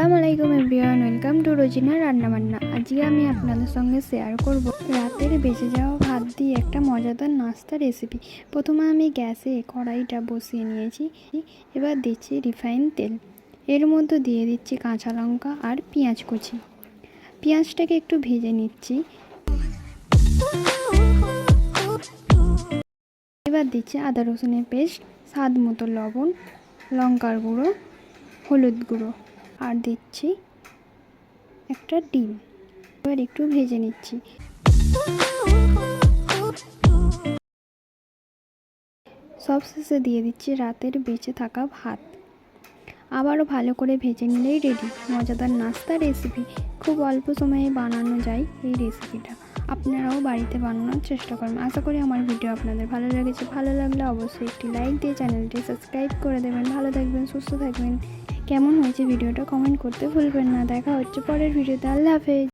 আলাইকুম everyone welcome to Rozina রান্নাবান্না আজকে আমি আপনাদের সঙ্গে শেয়ার করব রাতের বেঁচে যাওয়া ভাত দিয়ে একটা মজাদার নাস্তা রেসিপি প্রথমে আমি গ্যাসে কড়াইটা বসিয়ে নিয়েছি, এবার দিচ্ছি রিফাইন তেল। এর মধ্যে দিয়ে দিচ্ছি কাঁচা লঙ্কা আর পেঁয়াজ কুচি। পেঁয়াজটাকে একটু ভেজে নিচ্ছি। এবার দিচ্ছি আদা রসুনের পেস্ট, স্বাদ মতো লবণ, লঙ্কার গুঁড়ো, হলুদ গুঁড়ো। আর দিচ্ছি একটা ডিম। এবার একটু ভেজে নিচ্ছি। সব শেষে দিয়ে দিচ্ছি রাতের বেঁচে থাকা ভাত। আবারও ভালো করে ভেজে নিলেই রেডি মজাদার নাস্তা রেসিপি খুব অল্প সময়ে বানানো যায় এই রেসিপিটা আপনারাও বাড়িতে বানানোর চেষ্টা করবেন আশা করি আমার ভিডিও আপনাদের ভালো লেগেছে। ভালো লাগলে অবশ্যই একটি লাইক দিয়ে চ্যানেলটি সাবস্ক্রাইব করে দেবেন। ভালো থাকবেন, সুস্থ থাকবেন। কেমন হয়েছে ভিডিওটা কমেন্ট করতে ভুলবেন না। দেখা হচ্ছে পরের ভিডিওতে। আল্লাহ হাফেজ।